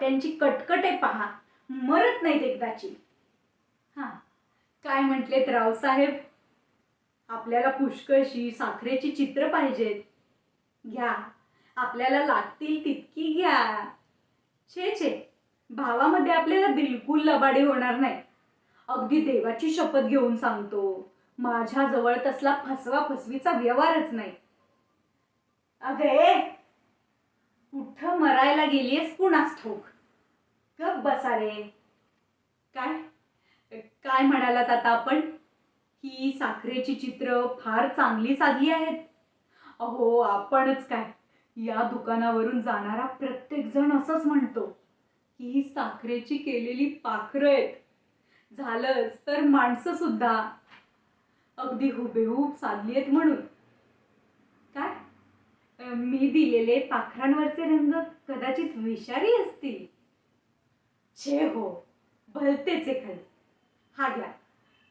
त्यांची कटकटे पहा. मरत नाहीत एकदाची. हा. काय म्हटलेत रावसाहेब आपल्याला पुष्कळशी साखरेची चित्र पाहिजेत. घ्या. आपल्याला लागतील तितकी घ्या. छे छे. भावामध्ये आपल्याला बिलकुल लबाडी होणार नाही. अगदी देवाची शपथ घेऊन सांगतो. माझ्याजवळ तसला फसवा फसवीचा व्यवहारच नाही. अगे कुठं मरायला गेलीयस कुणास ठोक गप बसा रे. काय? काय म्हणालात आता आपण? ही साखरेची चित्र फार चांगली साधली आहेत. अहो आपणच काय? या दुकानावरून जाणारा प्रत्येक जण असंच म्हणतो की ही साखरेची केलेली पाखरं आहेत. झालंच तर माणसं सुद्धा. अगदी हुबेहूब साधली आहेत म्हणून. काय? मी दिलेले पाखरांवरचे रंग विषारी असतील. छे हो भलतेच एखादे हा घ्या.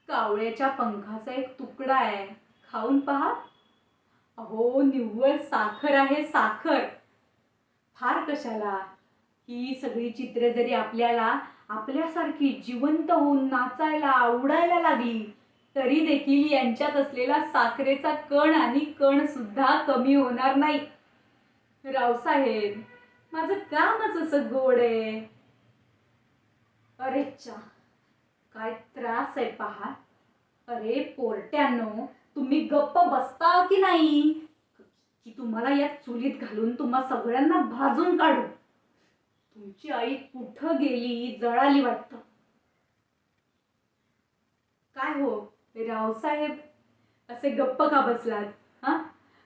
कावळ्याच्या पंखाचा एक तुकडा आहे. खाऊन पहा. अहो निव्वळ साखर आहे साखर. फार कशाला? ही सगळी चित्र जरी आपल्याला आपल्यासारखी जिवंत होऊन नाचायला आवडायला लागली तरी देखील यांच्यात असलेला साखरेचा कण आणि कण सुद्धा कमी होणार नाही. रावसाहेब माझं कामच असं गोड आहे. अरे चा काय त्रास आहे पहा. अरे पोरट्यानो तुम्ही गप्प बसता की नाही? की तुम्हाला या चुलीत घालून तुम्हा सगळ्यांना भाजून काढू? तुमची आई कुठं गेली जळाली वाटत. काय हो रावसाहेब असे गप्प का बसलात हा?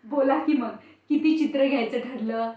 बोला की मग किती चित्र घ्यायचं ठरलं?